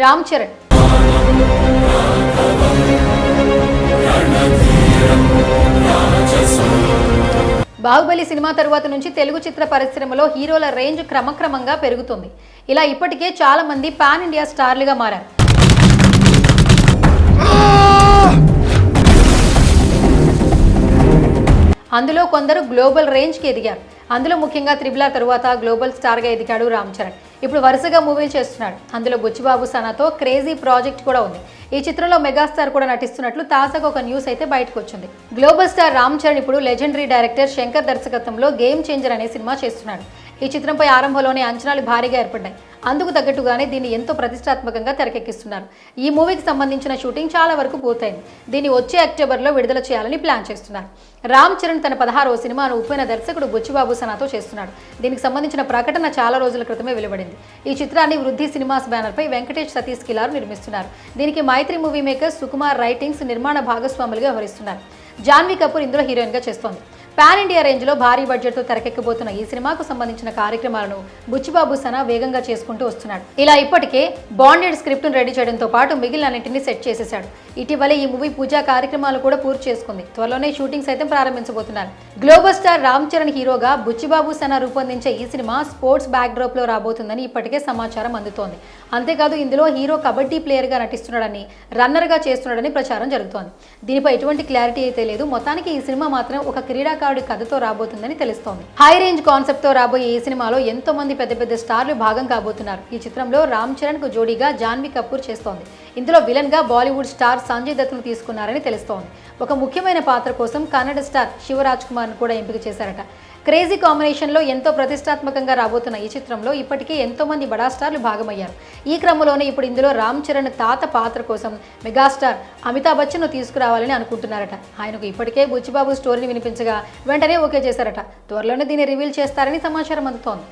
Ram Charan. Baahubali cinema తరువాత నుంచి తెలుగు చిత్ర పరిశ్రమలో హీరోల రేంజ్ క్రమక్రమంగా పెరుగుతుంది. ఇలా ఇప్పటికే చాలా మంది పాన్ ఇండియా స్టార్లుగా మారారు. అందులో కొందరు గ్లోబల్ రేంజ్కి ఎదిగారు. అందులో ముఖ్యంగా త్రిబుల తరువాత గ్లోబల్ స్టార్గా ఎదిగాడు రామ్ చరణ్. ఇప్పుడు వరుసగా మూవీలు చేస్తున్నాడు. అందులో బుచ్చిబాబు సనాతో క్రేజీ ప్రాజెక్ట్ కూడా ఉంది. ఈ చిత్రంలో మెగాస్టార్ కూడా నటిస్తున్నట్లు తాజాగా ఒక న్యూస్ అయితే బయటకు వచ్చింది. గ్లోబల్ స్టార్ రామ్ చరణ్ ఇప్పుడు లెజెండరీ డైరెక్టర్ శంకర్ దర్శకత్వంలో గేమ్ చేంజర్ అనే సినిమా చేస్తున్నాడు. ఈ చిత్రంపై ఆరంభంలోనే అంచనాలు భారీగా ఏర్పడ్డాయి. అందుకు తగ్గట్టుగానే దీన్ని ఎంతో ప్రతిష్టాత్మకంగా తెరకెక్కిస్తున్నారు. ఈ మూవీకి సంబంధించిన షూటింగ్ చాలా వరకు పూర్తయింది. దీన్ని వచ్చే అక్టోబర్లో విడుదల చేయాలని ప్లాన్ చేస్తున్నారు. రామ్ చరణ్ తన పదహారవ సినిమాను ఉప్పైన దర్శకుడు బుచ్చిబాబు సనాతో చేస్తున్నాడు. దీనికి సంబంధించిన ప్రకటన చాలా రోజుల క్రితమే వెలువడింది. ఈ చిత్రాన్ని వృద్ధి సినిమాస్ బ్యానర్పై వెంకటేష్ సతీష్ కిలారు నిర్మిస్తున్నారు. దీనికి Mythri movie maker Sukumar writings నిర్మాణ భాగస్వాములుగా వ్యవహరిస్తున్నారు. జాన్వీ కపూర్ ఇందులో హీరోయిన్గా చేస్తోంది. పాన్ ఇండియా రేంజ్లో భారీ బడ్జెట్తో తెరకెక్కబోతున్న ఈ సినిమాకు సంబంధించిన కార్యక్రమాలను బుచ్చిబాబు సన వేగంగా చేసుకుంటూ వస్తున్నాడు. ఇలా ఇప్పటికే బాండెడ్ స్క్రిప్ట్ను రెడీ చేయడంతో పాటు మిగిలిన అన్నింటినీ సెట్ చేసేశాడు. ఇటీవలే ఈ మూవీ పూజా కార్యక్రమాలు కూడా పూర్తి చేసుకుంది. త్వరలోనే షూటింగ్ సైతం ప్రారంభించబోతున్నారు. గ్లోబల్ స్టార్ రామ్ చరణ్ హీరోగా బుచ్చిబాబు సన రూపొందించే ఈ సినిమా స్పోర్ట్స్ బ్యాక్డ్రాప్లో రాబోతుందని ఇప్పటికే సమాచారం అందుతోంది. అంతేకాదు ఇందులో హీరో కబడ్డీ ప్లేయర్గా నటిస్తున్నాడని రన్నర్గా చేస్తున్నాడని ప్రచారం జరుగుతోంది. దీనిపై ఎటువంటి క్లారిటీ అయితే లేదు. మొత్తానికి ఈ సినిమా మాత్రం ఒక క్రీడా క్రీడాకారుడి కథతో రాబోతుందని తెలుస్తోంది. హై రేంజ్ కాన్సెప్ట్తో రాబోయే ఈ సినిమాలో ఎంతో మంది పెద్ద పెద్ద స్టార్లు భాగం కాబోతున్నారు. ఈ చిత్రంలో రామ్ చరణ్కు జోడీగా జాన్వీ కపూర్ చేస్తోంది. ఇందులో విలన్గా బాలీవుడ్ స్టార్ సంజయ్ దత్ను తీసుకున్నారని తెలుస్తోంది. ఒక ముఖ్యమైన పాత్ర కోసం కన్నడ స్టార్ శివరాజ్ కుమార్ను కూడా ఎంపిక చేశారట. క్రేజీ కాంబినేషన్లో ఎంతో ప్రతిష్టాత్మకంగా రాబోతున్న ఈ చిత్రంలో ఇప్పటికే ఎంతో మంది బడా స్టార్లు భాగమయ్యారు. ఈ క్రమంలోనే ఇప్పుడు ఇందులో రామ్ చరణ్ తాత పాత్ర కోసం మెగాస్టార్ అమితాబ్ బచ్చన్ను తీసుకురావాలని అనుకుంటున్నారట. ఆయనకు ఇప్పటికే బుచ్చిబాబు స్టోరీని వినిపించగా వెంటనే ఓకే చేశారట. త్వరలోనే దీన్ని రివీల్ చేస్తారని సమాచారం అందుతోంది.